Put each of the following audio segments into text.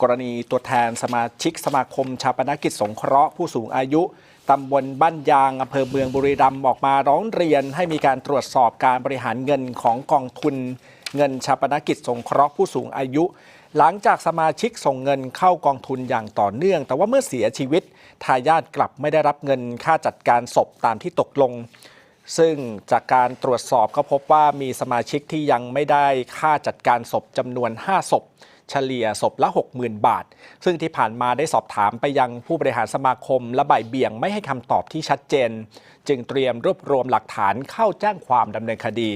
กรณีตัวแทนสมาชิกสมาคมชาปนกิจสงเคราะห์ผู้สูงอายุตำบลบ้านยางอำเภอเมืองบุรีรัมย์ออกมาร้องเรียนให้มีการตรวจสอบการบริหารเงินของกองทุน เงินชาปนกิจสงเคราะห์ผู้สูงอายุ หลังจากสมาชิกส่งเงินเข้ากองทุนอย่างต่อเนื่อง แต่ว่าเมื่อเสียชีวิตทายาทกลับไม่ได้รับเงินค่าจัดการศพตามที่ตกลง ซึ่งจากการตรวจสอบก็พบว่ามีสมาชิกที่ยังไม่ได้ค่าจัดการศพจำนวน 5 ศพ เฉลี่ยศพละ 60,000 บาท ซึ่งที่ผ่านมาได้สอบถามไปยังผู้บริหารสมาคมและบ่ายเบี่ยงไม่ให้คำตอบที่ชัดเจน จึงเตรียมรวบรวมหลักฐานเข้าแจ้งความดำเนินคดี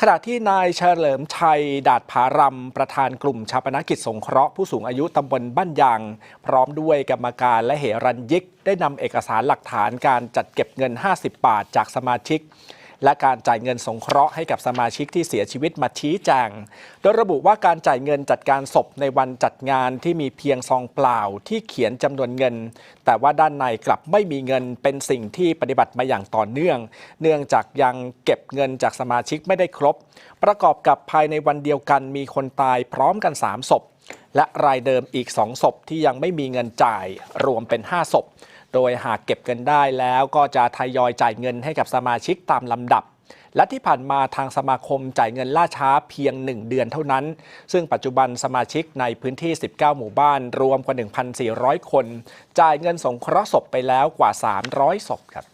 ขณะที่นายเฉลิมชัย ดาดผารำประธานกลุ่มชาปนกิจสงเคราะห์ผู้สูงอายุตำบลบ้านยาง พร้อมด้วยกรรมการและเหรัญยิก ได้นำเอกสารหลักฐานการจัดเก็บเงิน 50 บาทจากสมาชิก และการจ่ายเงินสงเคราะห์ให้กับสมาชิกที่เสียชีวิตมาชี้แจง โดยระบุว่าการจ่ายเงินจัดการศพในวันจัดงานที่มีเพียงซองเปล่าที่เขียนจำนวนเงิน แต่ว่าด้านในกลับไม่มีเงินเป็นสิ่งที่ปฏิบัติมาอย่างต่อเนื่อง เนื่องจากยังเก็บเงินจากสมาชิกไม่ได้ครบ ประกอบกับภายในวันเดียวกันมีคนตายพร้อมกัน 3 ศพและรายเดิมอีก 2 ศพที่ยังไม่มีเงินจ่ายรวมเป็น 5 ศพ โดยหากเก็บเงินได้แล้วก็จะทยอยจ่ายเงินให้กับสมาชิกตามลำดับ และที่ผ่านมาทางสมาคมจ่ายเงินล่าช้าเพียง 1 เดือนเท่านั้น ซึ่งปัจจุบันสมาชิกในพื้นที่ 19 หมู่บ้าน รวมกว่า 1,400 คน จ่ายเงินสงเคราะห์ศพไปแล้วกว่า 300 ศพครับ